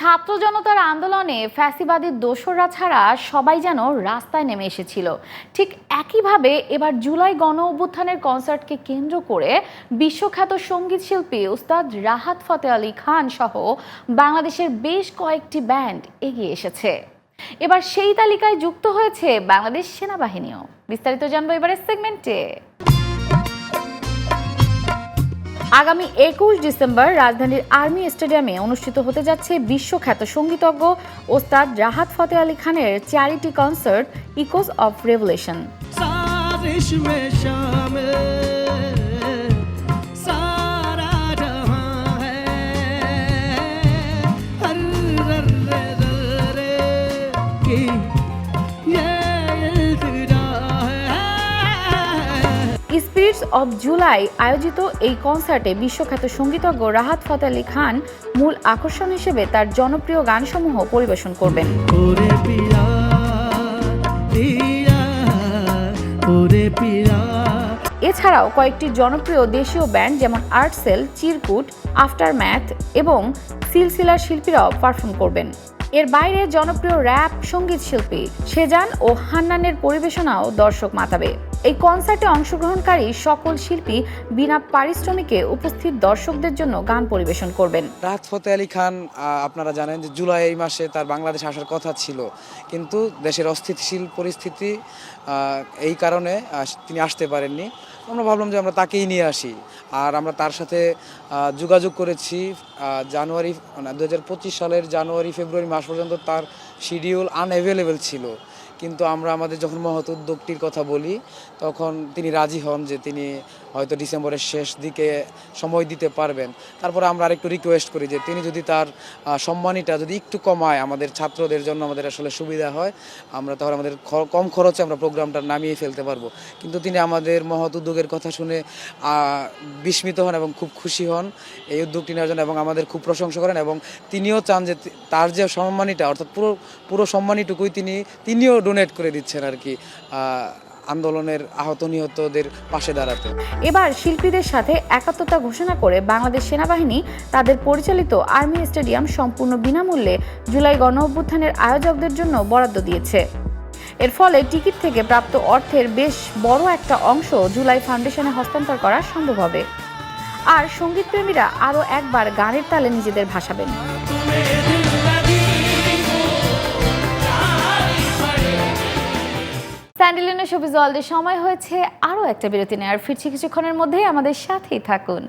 ছাত্র জনতার আন্দোলনে ফ্যাসিবাদী দোসররা ছাড়া সবাই যেন রাস্তায় নেমে এসেছিল। ঠিক একইভাবে এবার জুলাই গণ অভ্যুত্থানের কনসার্টকে কেন্দ্র করে বিশ্বখ্যাত সংগীত শিল্পী উস্তাদ রাহাত ফতে আলী খান সহ বাংলাদেশের বেশ কয়েকটি ব্যান্ড এগিয়ে এসেছে। এবার সেই তালিকায় যুক্ত হয়েছে বাংলাদেশ সেনাবাহিনীও। বিস্তারিত জানব এবারের সেগমেন্টে। আগামী একুশ ডিসেম্বর রাজধানীর আর্মি স্টেডিয়ামে অনুষ্ঠিত হতে যাচ্ছে বিশ্বখ্যাত সঙ্গীতজ্ঞ ওস্তাদ রাহাত ফতে আলী খানের charity concert, echoes of revolution spirits of July আয়োজিত এই কনসার্টে বিশ্বখ্যাত সঙ্গীতজ্ঞ রাহাত ফতে আলী খান মূল আকর্ষণ হিসেবে তার জনপ্রিয় গানসমূহ পরিবেশন করবেন। এছাড়াও কয়েকটি জনপ্রিয় দেশীয় ব্যান্ড যেমন আর্টসেল চিরকুট আফটার ম্যাথ এবং সিলসিলার শিল্পীরাও পারফর্ম করবেন। এর বাইরে জনপ্রিয় র্যাপ সংগীত শিল্পী সেজান ও হান্নানের পরিবেশনাও দর্শক মাতাবে। এই কনসার্টে অংশগ্রহণকারী সকল শিল্পী বিনা পারিশ্রমিকে উপস্থিত দর্শকদের জন্য গান পরিবেশন করবেন। রাহাত ফতে আলী খান আপনারা জানেন যে জুলাই এই মাসে তার বাংলাদেশে আসার কথা ছিল। কিন্তু দেশের অস্থিতিশীল পরিস্থিতি এই কারণে তিনি আসতে পারেননি। আমরা ভাবলাম যে আমরা তাকেই নিয়ে আসি। আর আমরা তার সাথে যোগাযোগ করেছি জানুয়ারি দু সালের জানুয়ারি, ফেব্রুয়ারি মাস পর্যন্ত তার শিডিউল আনঅ্যাভেলেবেল ছিল। কিন্তু আমরা আমাদের যখন মহৎ উদ্যোগটির কথা বলি, তখন তিনি রাজি হন যে তিনি হয়তো ডিসেম্বরের শেষ দিকে সময় দিতে পারবেন। তারপরে আমরা আরেকটু রিকোয়েস্ট করি যে তিনি যদি তার সম্মানীটা যদি একটু কমায়, আমাদের ছাত্রদের জন্য আমাদের আসলে সুবিধা হয়, আমরা তাহলে আমাদের কম খরচে আমরা প্রোগ্রামটা নামিয়ে ফেলতে পারব। কিন্তু তিনি আমাদের মহৎ উদ্যোগের কথা শুনে বিস্মিত হন এবং খুব খুশি হন এই উদ্যোগটি নেওয়ার জন্য এবং আমাদের খুব প্রশংসা করেন এবং তিনিও চান যে তার যে সম্মানীটা, অর্থাৎ পুরো পুরো সম্মানীটুকুই তিনি, তিনিও ডোনেট করে দিচ্ছেন আর কি আন্দোলনের আহত নিহতদের পাশে দাঁড়াতে। এবার শিল্পীদের সাথে একাত্মতা ঘোষণা করে বাংলাদেশ সেনাবাহিনী তাদের পরিচালিত আর্মি স্টেডিয়াম সম্পূর্ণ বিনামূল্যে জুলাই গণ অভ্যুত্থানের আয়োজকদের জন্য বরাদ্দ দিয়েছে। এর ফলে টিকিট থেকে প্রাপ্ত অর্থের বেশ বড় একটা অংশ জুলাই ফাউন্ডেশনে হস্তান্তর করা সম্ভব হবে। আর সঙ্গীতপ্রেমীরা আরও একবার গানের তালে নিজেদের ভাসাবেন। স্যান্ডেলিনের ওয়ার্ল্ডের সময় হয়েছে আরও একটা বিরতি নেওয়ার ফিরছি কিছুক্ষণের মধ্যেই আমাদের সাথেই থাকুন।